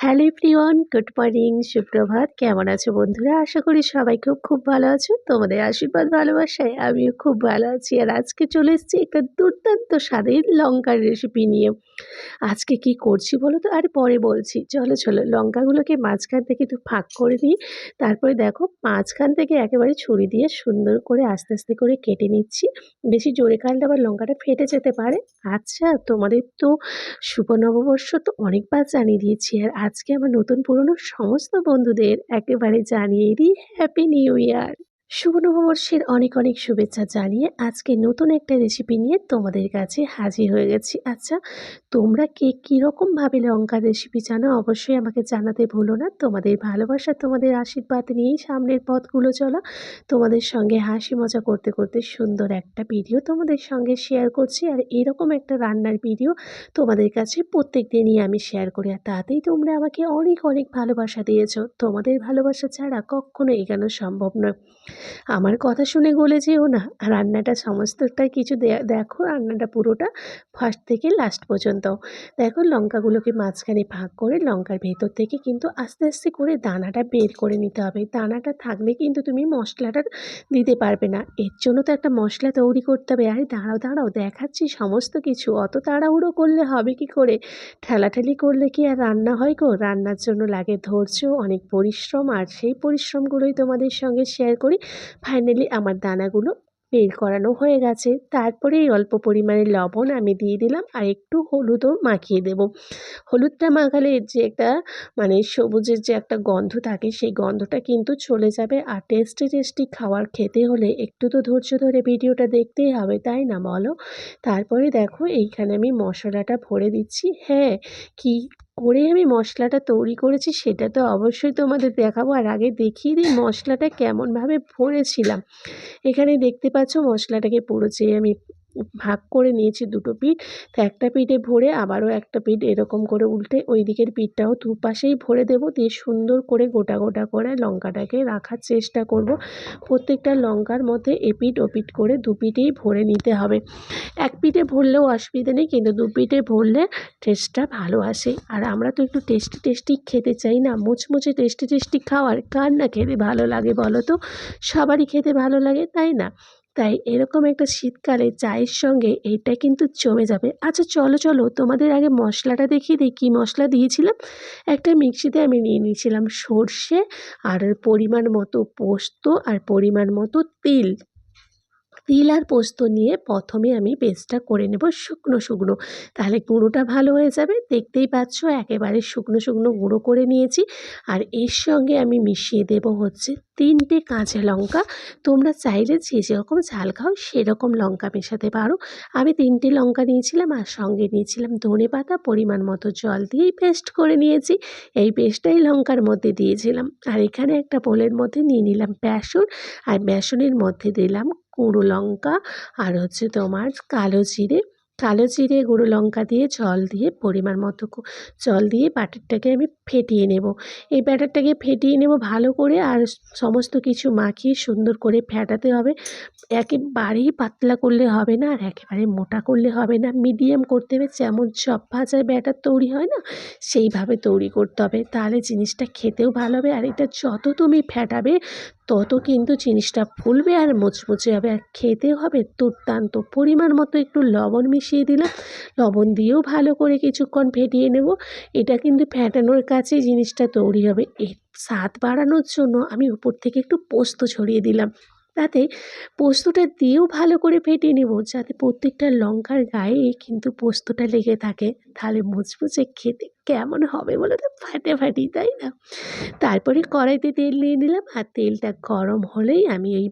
Hello everyone, good morning, সুপ্রভাত। কেমন আছো বন্ধুরা? আশা করি সবাই খুব খুব ভালো আছো। তোমাদের আশীর্বাদ, ভালোবাসায় আমিও খুব ভালো আছি। আর আজকে চলে এসেছি একটা দুর্দান্ত স্বাদের লঙ্কার রেসিপি নিয়ে। আজকে কি করছি বলো তো? আর পরে বলছি। চলো চলো, লঙ্কাগুলোকে মাঝখান থেকে একটু ফাঁক করে নিই। তারপরে দেখো, মাঝখান থেকে একেবারে ছুরি দিয়ে সুন্দর করে আস্তে আস্তে করে কেটে নিচ্ছি। বেশি জোরে কাটলে আবার লঙ্কাটা ফেটে যেতে পারে। আচ্ছা তোমাদের তো শুভ নববর্ষ তো অনেকবার জানিয়ে দিয়েছি। আর আজকে আমার নতুন পুরনো সমস্ত বন্ধুদের একেবারে জানিয়ে দিই হ্যাপি নিউ ইয়ার শুভ নববর্ষের অনেক অনেক শুভেচ্ছা জানিয়ে আজকে নতুন একটা রেসিপি নিয়ে তোমাদের কাছে হাজির হয়ে গেছি। আচ্ছা তোমরা কে কীরকমভাবে লঙ্কার রেসিপি জানো অবশ্যই আমাকে জানাতে ভুলো না। তোমাদের ভালোবাসা, তোমাদের আশীর্বাদ নিয়েই সামনের পথগুলো চলা। তোমাদের সঙ্গে হাসি মজা করতে করতে সুন্দর একটা ভিডিও তোমাদের সঙ্গে শেয়ার করছি। আর এরকম একটা রান্নার ভিডিও তোমাদের কাছে প্রত্যেক দিনই আমি শেয়ার করি। আর তাতেই তোমরা আমাকে অনেক অনেক ভালোবাসা দিয়েছ। তোমাদের ভালোবাসা ছাড়া কখনো এগানো সম্ভব নয়। আমার কথা শুনে গলে যেও না। রান্নাটা সমস্তটা কিছু দেখো, রান্নাটা পুরোটা ফার্স্ট থেকে লাস্ট পর্যন্ত। দেখো, লঙ্কাগুলোকে মাঝখানে ভাগ করে লঙ্কার ভেতর থেকে কিন্তু আস্তে আস্তে করে দানাটা বের করে নিতে হবে। দানাটা থাকলে কিন্তু তুমি মশলাটা দিতে পারবে না। এর জন্য তো একটা মশলা তৈরি করতে হবে। আরে দাঁড়াও দাঁড়াও, দেখাচ্ছি সমস্ত কিছু। অত তাড়াহুড়ো করলে হবে কি করে? ঠেলাঠেলি করলে কি আর রান্না হয় গো? রান্নার জন্য লাগে ধৈর্য, অনেক পরিশ্রম, আর সেই পরিশ্রমগুলোই তোমাদের সঙ্গে শেয়ার করি। ফাইনালি আমার দানাগুলো বের করানো হয়ে গেছে। তারপরে এই অল্প পরিমাণে লবণ আমি দিয়ে দিলাম আর একটু হলুদও মাখিয়ে দেব। হলুদটা মাখালে যে একটা মানে সবুজের যে একটা গন্ধ থাকে, সেই গন্ধটা কিন্তু চলে যাবে। আর টেস্টি টেস্টি খাওয়ার খেতে হলে একটু তো ধৈর্য ধরে ভিডিওটা দেখতেই হবে, তাই না বলো? তারপরে দেখো এইখানে আমি মশলাটা ভরে দিচ্ছি। হ্যাঁ কি করে আমি মশলাটা তৈরি করেছি সেটা তো অবশ্যই তোমাদের দেখাবো। আর আগে দেখিয়ে দিই মশলাটা কেমনভাবে ভরেছিলাম। এখানে দেখতে পাচ্ছ মশলাটাকে পুরো যে আমি ভাগ করে নিয়েছি দুটো পিঠ, তো একটা পিঠে ভরে আবারও একটা পিঠ এরকম করে উল্টে ওই দিকের পিঠটাও দুপাশেই ভরে দেবো, দিয়ে সুন্দর করে গোটা গোটা করে লঙ্কাটাকে রাখার চেষ্টা করব। প্রত্যেকটা লঙ্কার মধ্যে এপিঠ ওপিঠ করে দু পিঠেই ভরে নিতে হবে। এক পিঠে ভরলেও অসুবিধা নেই, কিন্তু দু পিঠে ভরলে টেস্টটা ভালো আসে। আর আমরা তো একটু টেস্টি টেস্টি খেতে চাই না, মুচমুচে টেস্টি টেস্টি খাওয়ার কার না খেতে ভালো লাগে বলো তো? সবারই খেতে ভালো লাগে, তাই না? তাই এরকম একটা শীতকালে চায়ের সঙ্গে এইটা কিন্তু জমে যাবে। আচ্ছা চলো চলো, তোমাদের আগে মশলাটা দেখিয়ে দিই। কী মশলা দিয়েছিলাম? একটা মিক্সিতে আমি নিয়ে নিয়েছিলাম সর্ষে আর পরিমাণ মতো পোস্ত আর পরিমাণ মতো তিল। তিল আর পোস্ত নিয়ে প্রথমে আমি পেস্টটা করে নেব শুকনো শুকনো। তাহলে গুঁড়োটা ভালো হয়ে যাবে। দেখতেই পাচ্ছ একেবারে শুকনো শুকনো গুঁড়ো করে নিয়েছি। আর এর সঙ্গে আমি মিশিয়ে দেব হচ্ছে তিনটে কাঁচা লঙ্কা। তোমরা চাইলে যে যেরকম ঝাল খাও সেরকম লঙ্কা মেশাতে পারো। আমি তিনটে লঙ্কা নিয়েছিলাম আর সঙ্গে নিয়েছিলাম ধনে পাতা, পরিমাণ মতো জল দিয়েই পেস্ট করে নিয়েছি। এই পেস্টটাই লঙ্কার মধ্যে দিয়েছিলাম। আর এখানে একটা বোলের মধ্যে নিয়ে নিলাম বেসন। আর বেসনের মধ্যে দিলাম গুঁড়ো লঙ্কা আর হচ্ছে তোমার কালো জিরে। কালো জিরে, গুঁড়ো লঙ্কা দিয়ে জল দিয়ে পরিমাণ মতো জল দিয়ে ব্যাটারটাকে আমি ফেটিয়ে নেব। এই ব্যাটারটাকে ফেটিয়ে নেব ভালো করে আর সমস্ত কিছু মাখিয়ে সুন্দর করে ফেটাতে হবে। একেবারেই পাতলা করলে হবে না আর একেবারে মোটা করলে হবে না। মিডিয়াম করতে হবে। যেমন চপ ভাজার ব্যাটার তৈরি হয় না, সেইভাবে তৈরি করতে হবে। তাহলে জিনিসটা খেতেও ভালো হবে। আর এটা যত তুমি ফেটাবে তত কিন্তু জিনিসটা ফুলবে আর মুচমুচে হবে আর খেতেও হবে। দুর্দান্ত পরিমাণ মতো একটু লবণ মিশিয়ে দিলাম। লবণ দিয়েও ভালো করে কিছুক্ষণ ফেটিয়ে নেব। এটা কিন্তু ফ্যাটানোর কাছে জিনিসটা তৈরি হবে। এর স্বাদ বাড়ানোর জন্য আমি উপর থেকে একটু পোস্ত ছড়িয়ে দিলাম। তাতে পোস্তটা দিয়েও ভালো করে ফেটিয়ে নেব যাতে প্রত্যেকটা লঙ্কার গায়ে কিন্তু পোস্তটা লেগে থাকে। তাহলে মুচমুচে খেতে কেমন হবে বলো তো? ফাটাফাটি তাই না? তারপরে কড়াইতে তেল নিয়ে নিলাম আর তেলটা গরম হলেই আমি ওই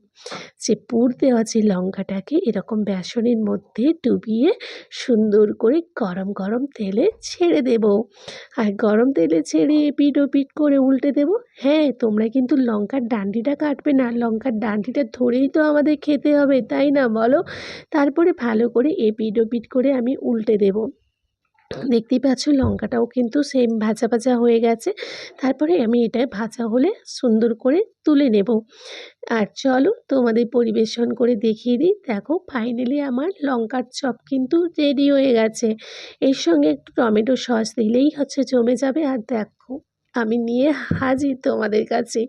যে পুর দেওয়া যে লঙ্কাটাকে এরকম বেসনের মধ্যে ডুবিয়ে সুন্দর করে গরম গরম তেলে ছেড়ে দেব। আর গরম তেলে ছেড়ে এপিট ওপিট করে উল্টে দেব। হ্যাঁ তোমরা কিন্তু লঙ্কার ডান্ডিটা কাটবে না। লঙ্কার ডান্ডিটা ধরেই তো আমাদের খেতে হবে, তাই না বলো? তারপরে ভালো করে এপিট ওপিট করে আমি উল্টে দেব। দেখতেই পাচ্ছ লঙ্কাটাও কিন্তু সেম ভাজা ভাজা হয়ে গেছে। তারপরে আমি এটা ভাজা হলে সুন্দর করে তুলে নেব। আর চলো তোমাদের পরিবেশন করে দেখিয়ে দিই। দেখো ফাইনালি আমার লঙ্কার চপ কিন্তু রেডি হয়ে গেছে। এর সঙ্গে একটু টমেটো সস দিলেই হচ্ছে জমে যাবে। আর দেখো আমি নিয়ে হাজির তোমাদের কাছে।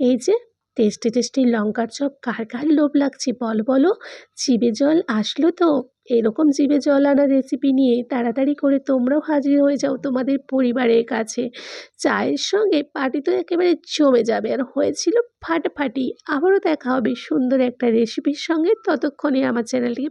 এই যে টেস্টি টেস্টি লঙ্কার চপ কার কার লোভ লাগছে বল, বলো। জিভে জল আসলো তো। এরকম জিভে জল আনা রেসিপি নিয়ে তাড়াতাড়ি করে তোমরাও হাজির হয়ে যাও তোমাদের পরিবারের কাছে। চায়ের সঙ্গে পার্টি তো একেবারে জমে যাবে। আর হয়েছিল ফাটাফাটি। আবারও দেখা হবে সুন্দর একটা রেসিপির সঙ্গে। ততক্ষণে আমার চ্যানেলটিকে